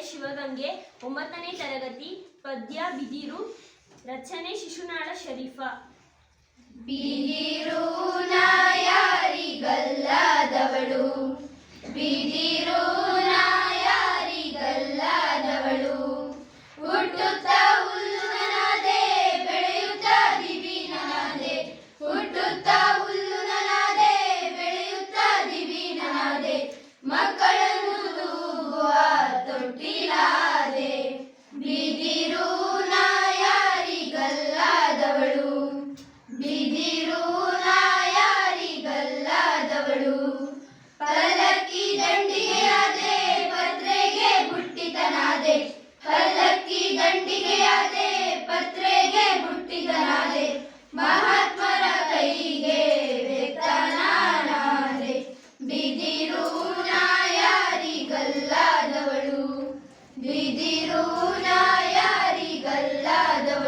ಶಿವಗಂಗೆ ಒಂಬತ್ತನೇ ತರಗತಿ ಪದ್ಯ ಬಿದಿರು ರಚನೆ ಶಿಶುನಾಳ ಶರೀಫ. ಯಾರಿಗಲ್ಲದವಳು